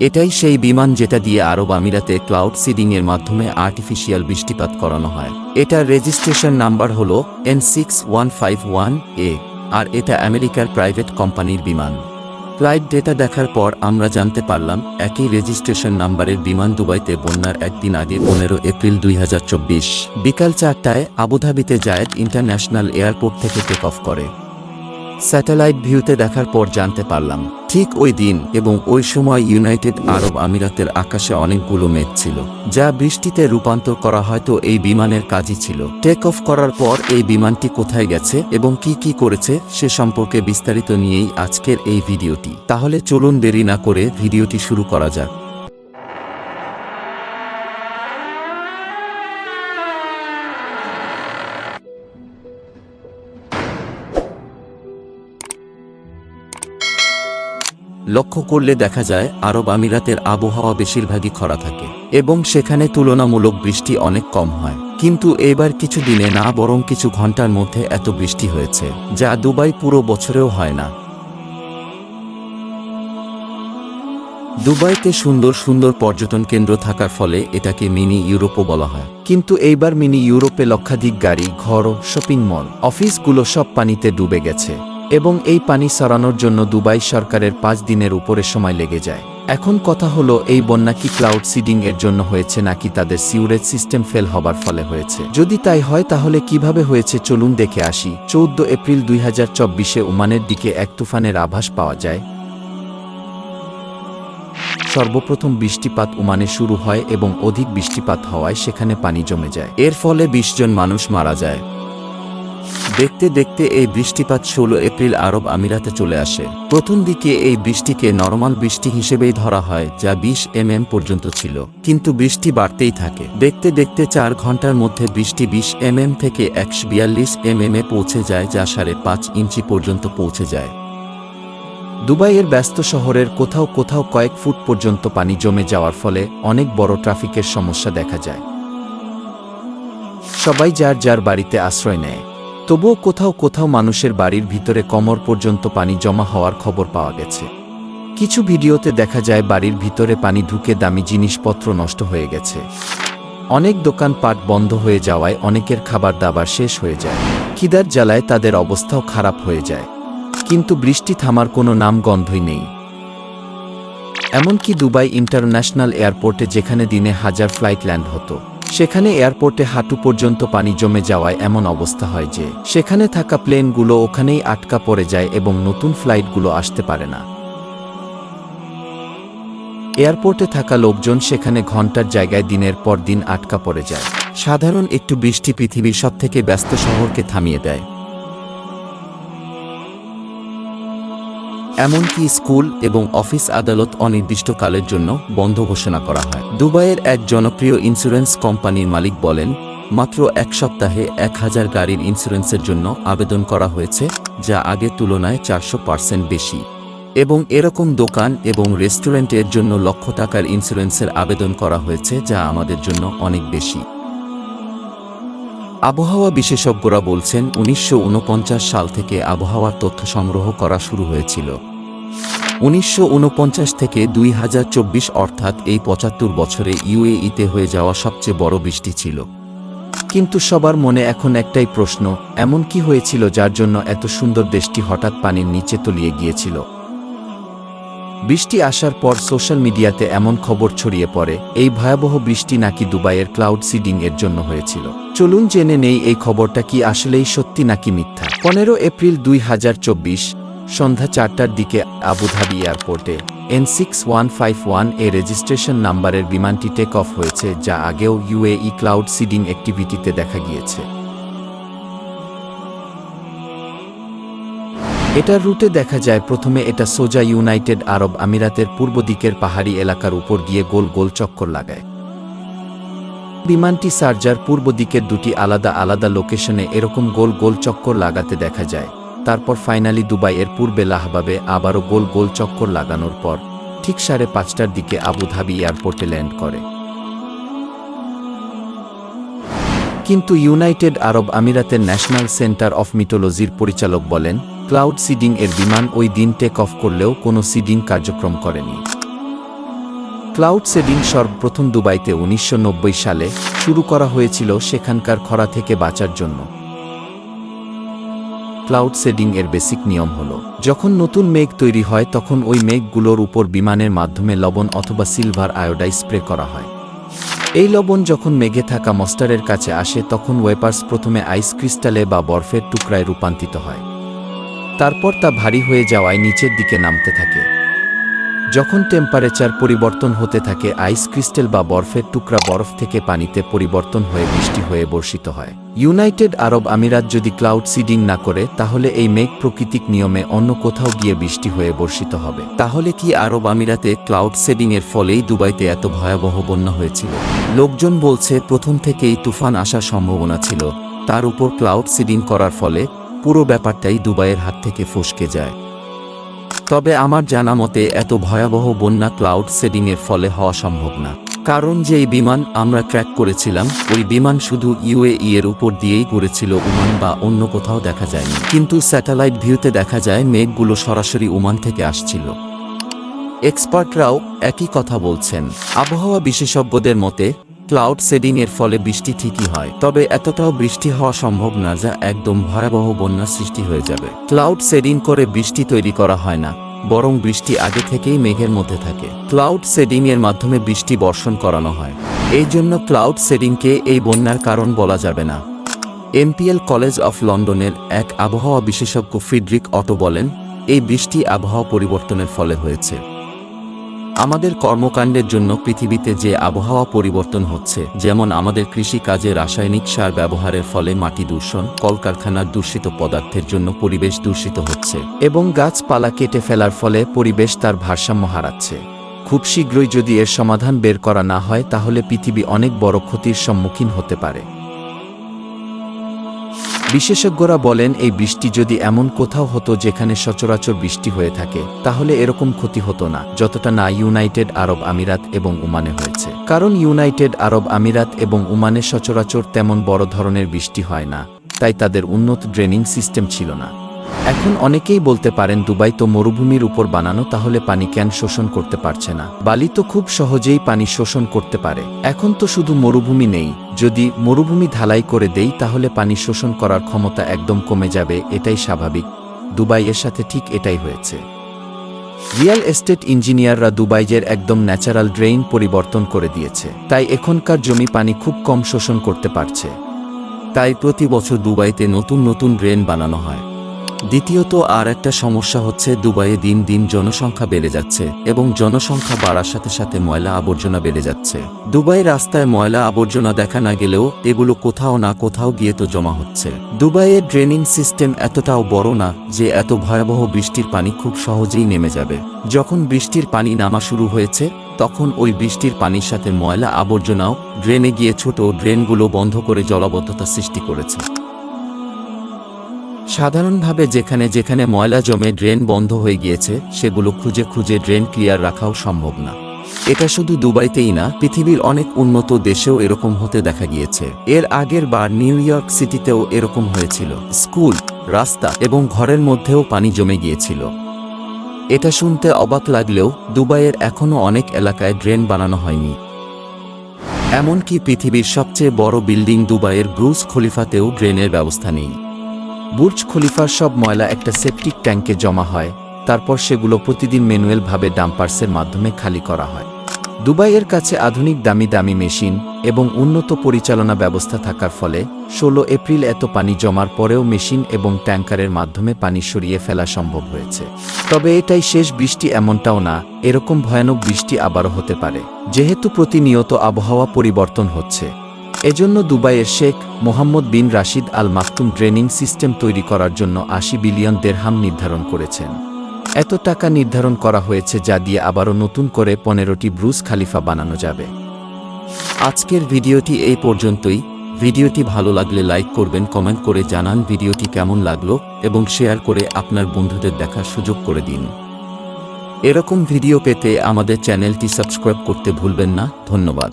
এটাই সেই বিমান যেটা দিয়ে আরব আমিরাতে ক্লাউড সিডিং এর মাধ্যমে আর্টিফিশিয়াল বৃষ্টিপাত করানো হয়। এটার রেজিস্ট্রেশন নাম্বার হল N six one five one A, আর এটা আমেরিকার প্রাইভেট কোম্পানির বিমান। ফ্লাইট ডেটা দেখার পর আমরা জানতে পারলাম, একই রেজিস্ট্রেশন নাম্বারের বিমান দুবাইতে বন্যার একদিন আগে পনেরো এপ্রিল দুই হাজার চব্বিশ, বিকাল চারটায় আবুধাবিতে জায়েদ ইন্টারন্যাশনাল এয়ারপোর্ট থেকে টেক অফ করে। স্যাটেলাইট ভিউতে দেখার পর জানতে পারলাম, ঠিক ওই দিন এবং ওই সময় ইউনাইটেড আরব আমিরাতের আকাশে অনেকগুলো মেঘ ছিল, যা বৃষ্টিতে রূপান্তর করা হয়তো এই বিমানের কাজই ছিল। টেক অফ করার পর এই বিমানটি কোথায় গেছে এবং কি কি করেছে সে সম্পর্কে বিস্তারিত নিয়েই আজকের এই ভিডিওটি। তাহলে চলুন দেরি না করে ভিডিওটি শুরু করা যাক। লক্ষ্য করলে দেখা যায়, আরব আমিরাতের আবহাওয়া বেশিরভাগই খরা থাকে, এবং সেখানে তুলনামূলক বৃষ্টি অনেক কম হয়। কিন্তু এবার কিছু দিনে না, বরং কিছু ঘণ্টার মধ্যে এত বৃষ্টি হয়েছে, যা দুবাই পুরো বছরেও হয় না। দুবাইতে সুন্দর সুন্দর পর্যটন কেন্দ্র থাকার ফলে এটাকে মিনি ইউরোপও বলা হয়। কিন্তু এইবার মিনি ইউরোপে লক্ষাধিক গাড়ি, ঘর, শপিং মল, অফিসগুলো সব পানিতে ডুবে গেছে। এবং এই পানি সরানোর জন্য দুবাই সরকারের পাঁচ দিনের উপরে সময় লেগে যায়। এখন কথা হলো, এই বন্যা কি ক্লাউড সিডিং এর জন্য হয়েছে নাকি তাদের সিউরেজ সিস্টেম ফেল হবার ফলে হয়েছে? যদি তাই হয়, তাহলে কীভাবে হয়েছে? চলুন দেখে আসি। চৌদ্দ এপ্রিল দুই হাজার চব্বিশে ওমানের দিকে এক তুফানের আভাস পাওয়া যায়। সর্বপ্রথম বৃষ্টিপাত উমানে শুরু হয় এবং অধিক বৃষ্টিপাত হওয়ায় সেখানে পানি জমে যায়। এর ফলে বিশ জন মানুষ মারা যায়। দেখতে দেখতে এই বৃষ্টিপাত ষোলো এপ্রিল আরব আমিরাতে চলে আসে। প্রথম দিকে এই বৃষ্টিকে নরমাল বৃষ্টি হিসেবেই ধরা হয়, যা বিশ এম পর্যন্ত ছিল। কিন্তু বৃষ্টি বাড়তেই থাকে। দেখতে দেখতে চার ঘণ্টার মধ্যে বৃষ্টি বিশ এম থেকে একশো বিয়াল্লিশ এম এ পৌঁছে যায়, যা সাড়ে পাঁচ ইঞ্চি পর্যন্ত পৌঁছে যায়। দুবাইয়ের ব্যস্ত শহরের কোথাও কোথাও কয়েক ফুট পর্যন্ত পানি জমে যাওয়ার ফলে অনেক বড় ট্রাফিকের সমস্যা দেখা যায়। সবাই যার যার বাড়িতে আশ্রয় নেয়। তবুও কোথাও কোথাও মানুষের বাড়ির ভিতরে কমর পর্যন্ত পানি জমা হওয়ার খবর পাওয়া গেছে। কিছু ভিডিওতে দেখা যায় বাড়ির ভিতরে পানি ঢুকে দামি জিনিসপত্র নষ্ট হয়ে গেছে। অনেক দোকানপাট বন্ধ হয়ে যাওয়ায় অনেকের খাবার দাবার শেষ হয়ে যায়। খিদার জ্বালায় তাদের অবস্থাও খারাপ হয়ে যায়। কিন্তু বৃষ্টি থামার কোনো নাম গন্ধই নেই। এমনকি দুবাই ইন্টারন্যাশনাল এয়ারপোর্টে যেখানে দিনে হাজার ফ্লাইট ল্যান্ড হতো। সেখানে এয়ারপোর্টে হাঁটু পর্যন্ত পানি জমে যাওয়ায় এমন অবস্থা হয় যে, সেখানে থাকা প্লেনগুলো ওখানেই আটকা পড়ে যায় এবং নতুন ফ্লাইটগুলো আসতে পারে না। এয়ারপোর্টে থাকা লোকজন সেখানে ঘণ্টার জায়গায় দিনের পর দিন আটকা পড়ে যায়। সাধারণ একটু বৃষ্টি পৃথিবীর সবথেকে ব্যস্ত শহরকে থামিয়ে দেয়। এমনকি স্কুল এবং অফিস আদালত অনির্দিষ্টকালের জন্য বন্ধ ঘোষণা করা হয়। দুবাইয়ের এক জনপ্রিয় ইন্স্যুরেন্স কোম্পানির মালিক বলেন, মাত্র এক সপ্তাহে এক হাজার গাড়ির ইন্স্যুরেন্সের জন্য আবেদন করা হয়েছে, যা আগের তুলনায় চারশো পার্সেন্ট বেশি। এবং এরকম দোকান এবং রেস্টুরেন্টের জন্য লক্ষ টাকার ইন্স্যুরেন্সের আবেদন করা হয়েছে, যা আমাদের জন্য অনেক বেশি। আবহাওয়া বিশেষজ্ঞরা বলছেন উনিশশো উনপঞ্চাশ সাল থেকে আবহাওয়ার তথ্য সংগ্রহ করা শুরু হয়েছিল। উনিশশো ঊনপঞ্চাশ থেকে দুই হাজার চব্বিশ অর্থাৎ এই পঁচাত্তর বছরে ইউএইতে হয়ে যাওয়া সবচেয়ে বড় বৃষ্টি ছিল। কিন্তু সবার মনে এখন একটাই প্রশ্ন, এমন কি হয়েছিল যার জন্য এত সুন্দর দেশটি হঠাৎ পানির নিচে তলিয়ে গিয়েছিল? বৃষ্টি আসার পর সোশ্যাল মিডিয়াতে এমন খবর ছড়িয়ে পড়ে, এই ভয়াবহ বৃষ্টি নাকি দুবাইয়ের ক্লাউড সিডিং এর জন্য হয়েছিল। চলুন জেনে নেই এই খবরটা কি আসলেই সত্যি নাকি মিথ্যা। পনেরো এপ্রিল দুই হাজার চব্বিশ, সন্ধ্যা চারটার দিকে আবুধাবি এয়ারপোর্টে N six one five one A registration নাম্বারের বিমানটি টেক অফ হয়েছে, যা আগেও ইউএই ক্লাউড সিডিং অ্যাক্টিভিটিতে দেখা গিয়েছে। এটার রুটে দেখা যায় প্রথমে এটা সোজা ইউনাইটেড আরব আমিরাতের পূর্ব দিকের পাহাড়ি এলাকার উপর গিয়ে গোল গোল চক্কর লাগায়। বিমানটি সার্জার পূর্ব দিকের দুটি আলাদা আলাদা লোকেশনে এরকম গোল গোল চক্কর লাগাতে দেখা যায়। তারপর ফাইনালি দুবাইয়ের পূর্বে লাহবাবে আবারও গোল গোল চক্কর লাগানোর পর, ঠিক সাড়ে পাঁচটার দিকে আবুধাবি এয়ারপোর্টে ল্যান্ড করে। কিন্তু ইউনাইটেড আরব আমিরাতের ন্যাশনাল সেন্টার অফ মিটোলজির পরিচালক বলেন ক্লাউড সিডিং এর বিমান ওই দিন টেক অফ করলেও কোনো সিডিং কার্যক্রম করেনি। ক্লাউড সেডিং সর্বপ্রথম দুবাইতে উনিশশো নব্বই সালে শুরু করা হয়েছিল সেখানকার খরা থেকে বাঁচার জন্য। ক্লাউড সেডিং এর বেসিক নিয়ম হল, যখন নতুন মেঘ তৈরি হয় তখন ওই মেঘগুলোর উপর বিমানের মাধ্যমে লবণ অথবা সিলভার আয়োডাই স্প্রে করা হয়। এই লবণ যখন মেঘে থাকা মস্টারের কাছে আসে তখন ওয়েপার্স প্রথমে আইস ক্রিস্টালে বা বরফের টুকরায় রূপান্তরিত হয়। তারপর তা ভারী হয়ে যাওয়ায় নিচের দিকে নামতে থাকে। যখন টেম্পারেচার পরিবর্তন হতে থাকে আইস ক্রিস্টেল বা বরফের টুকরা বরফ থেকে পানিতে পরিবর্তন হয়ে বৃষ্টি হয়ে বর্ষিত হয়। ইউনাইটেড আরব আমিরাত যদি ক্লাউড সিডিং না করে, তাহলে এই মেঘ প্রকৃতিক নিয়মে অন্য কোথাও গিয়ে বৃষ্টি হয়ে বর্ষিত হবে। তাহলে কি আরব আমিরাতে ক্লাউড সেডিং এর ফলেই দুবাইতে এত ভয়াবহ বন্যা হয়েছিল? লোকজন বলছে, প্রথম থেকেই তুফান আসার সম্ভাবনা ছিল। তার উপর ক্লাউড সিডিং করার ফলে পুরো ব্যাপারটাই দুবাইয়ের হাত থেকে ফসকে যায়। তবে আমার জানা মতে, এত ভয়াবহ বন্যা ক্লাউড সেডিংয়ের ফলে হওয়া সম্ভব না। কারণ যে এই বিমান আমরা ট্র্যাক করেছিলাম, ওই বিমান শুধু ইউএই এর উপর দিয়েই ঘুরেছিল উমান বা অন্য কোথাও দেখা যায়নি। কিন্তু স্যাটেলাইট ভিউতে দেখা যায়, মেঘগুলো সরাসরি উমান থেকে আসছিল। এক্সপার্টরাও একই কথা বলছেন। আবহাওয়া বিশেষজ্ঞদের মতে ক্লাউড সেডিং এর ফলে বৃষ্টি ঠিকই হয়, তবে এতটাও বৃষ্টি হওয়া সম্ভব না যা একদম ভয়াবহ বন্যা সৃষ্টি হয়ে যাবে। ক্লাউড সেডিং করে বৃষ্টি তৈরি করা হয় না, বরং বৃষ্টি আগে থেকেই মেঘের মধ্যে থাকে। ক্লাউড সেডিং এর মাধ্যমে বৃষ্টি বর্ষণ করানো হয়। এই জন্য ক্লাউড সেডিংকে এই বন্যার কারণ বলা যাবে না। এমপিএল কলেজ অফ লন্ডনের এক আবহাওয়া বিশেষজ্ঞ ফিডরিক অটো বলেন, এই বৃষ্টি আবহাওয়া পরিবর্তনের ফলে হয়েছে। আমাদের কর্মকাণ্ডের জন্য পৃথিবীতে যে আবহাওয়া পরিবর্তন হচ্ছে, যেমন আমাদের কৃষি কাজে রাসায়নিক সার ব্যবহারের ফলে মাটি দূষণ, কলকারখানার দূষিত পদার্থের জন্য পরিবেশ দূষিত হচ্ছে, এবং গাছপালা কেটে ফেলার ফলে পরিবেশ তার ভারসাম্য হারাচ্ছে। খুব শীঘ্রই যদি এর সমাধান বের করা না হয়, তাহলে পৃথিবী অনেক বড় ক্ষতির সম্মুখীন হতে পারে। বিশেষজ্ঞরা বলেন, এই বৃষ্টি যদি এমন কোথাও হতো যেখানে সচরাচর বৃষ্টি হয়ে থাকে, তাহলে এরকম ক্ষতি হতো না, যতটা না ইউনাইটেড আরব আমিরাত এবং উমানে হয়েছে। কারণ ইউনাইটেড আরব আমিরাত এবং উমানে সচরাচর তেমন বড় ধরনের বৃষ্টি হয় না, তাই তাদের উন্নত ড্রেনিং সিস্টেম ছিল না। এখন অনেকেই বলতে পারেন দুবাই তো মরুভূমির উপর বানানো, তাহলে পানি ক্যান শোষণ করতে পারছে না। বালি তো খুব সহজেই পানি শোষণ করতে পারে। এখন তো শুধু মরুভূমি নেই। যদি মরুভূমি ঢালাই করে দেই, তাহলে পানি শোষণ করার ক্ষমতা একদম কমে যাবে, এটাই স্বাভাবিক। দুবাই এর সাথে ঠিক এটাই হয়েছে। রিয়েল এস্টেট ইঞ্জিনিয়াররা দুবাইজের একদম ন্যাচারাল ড্রেইন পরিবর্তন করে দিয়েছে। তাই এখনকার জমি পানি খুব কম শোষণ করতে পারছে। তাই প্রতি বছর দুবাইতে নতুন নতুন ড্রেন বানানো হয়। দ্বিতীয়ত আর একটা সমস্যা হচ্ছে দুবাইয়ে দিন দিন জনসংখ্যা বেড়ে যাচ্ছে এবং জনসংখ্যা বাড়ার সাথে সাথে ময়লা আবর্জনা বেড়ে যাচ্ছে। দুবাই রাস্তায় ময়লা আবর্জনা দেখা না গেলেও এগুলো কোথাও না কোথাও গিয়ে তো জমা হচ্ছে। দুবাইয়ের ড্রেনিং সিস্টেম এতটাও বড় না যে এত ভয়াবহ বৃষ্টির পানি খুব সহজেই নেমে যাবে। যখন বৃষ্টির পানি নামা শুরু হয়েছে, তখন ওই বৃষ্টির পানির সাথে ময়লা আবর্জনাও ড্রেনে গিয়ে ছোট ড্রেনগুলো বন্ধ করে জলাবদ্ধতা সৃষ্টি করেছে। সাধারণভাবে যেখানে যেখানে ময়লা জমে ড্রেন বন্ধ হয়ে গিয়েছে, সেগুলো খুঁজে খুঁজে ড্রেন ক্লিয়ার রাখাও সম্ভব না। এটা শুধু দুবাইতেই না, পৃথিবীর অনেক উন্নত দেশেও এরকম হতে দেখা গিয়েছে। এর আগের বার নিউ ইয়র্ক সিটিতেও এরকম হয়েছিল। স্কুল, রাস্তা এবং ঘরের মধ্যেও পানি জমে গিয়েছিল। এটা শুনতে অবাক লাগলেও দুবাইয়ের এখনও অনেক এলাকায় ড্রেন বানানো হয়নি। এমনকি পৃথিবীর সবচেয়ে বড় বিল্ডিং দুবাইয়ের ব্রুজ খলিফাতেও ড্রেনের ব্যবস্থা নেই। বুর্জ খলিফার সব ময়লা একটা সেপটিক ট্যাঙ্কে জমা হয়, তারপর সেগুলো প্রতিদিন ম্যানুয়ালভাবে ডাম্পার্সের মাধ্যমে খালি করা হয়। দুবাইয়ের কাছে আধুনিক দামি দামি মেশিন এবং উন্নত পরিচালনা ব্যবস্থা থাকার ফলে ষোলো এপ্রিল এত পানি জমার পরেও মেশিন এবং ট্যাঙ্কারের মাধ্যমে পানি সরিয়ে ফেলা সম্ভব হয়েছে। তবে এটাই শেষ বৃষ্টি এমনটাও না, এরকম ভয়ানক বৃষ্টি আবারও হতে পারে, যেহেতু প্রতিনিয়ত আবহাওয়া পরিবর্তন হচ্ছে। এজন্য দুবাইয়ের Sheikh Mohammed bin Rashid Al Maktoum training system তৈরি করার জন্য আশি বিলিয়ন দেড়হাম নির্ধারণ করেছেন। এত টাকা নির্ধারণ করা হয়েছে যা দিয়ে আবারও নতুন করে পনেরোটি ব্রুজ খালিফা বানানো যাবে। আজকের ভিডিওটি এই পর্যন্তই। ভিডিওটি ভালো লাগলে লাইক করবেন, কমেন্ট করে জানান ভিডিওটি কেমন লাগল এবং শেয়ার করে আপনার বন্ধুদের দেখার সুযোগ করে দিন। এরকম ভিডিও পেতে আমাদের চ্যানেলটি সাবস্ক্রাইব করতে ভুলবেন না। ধন্যবাদ।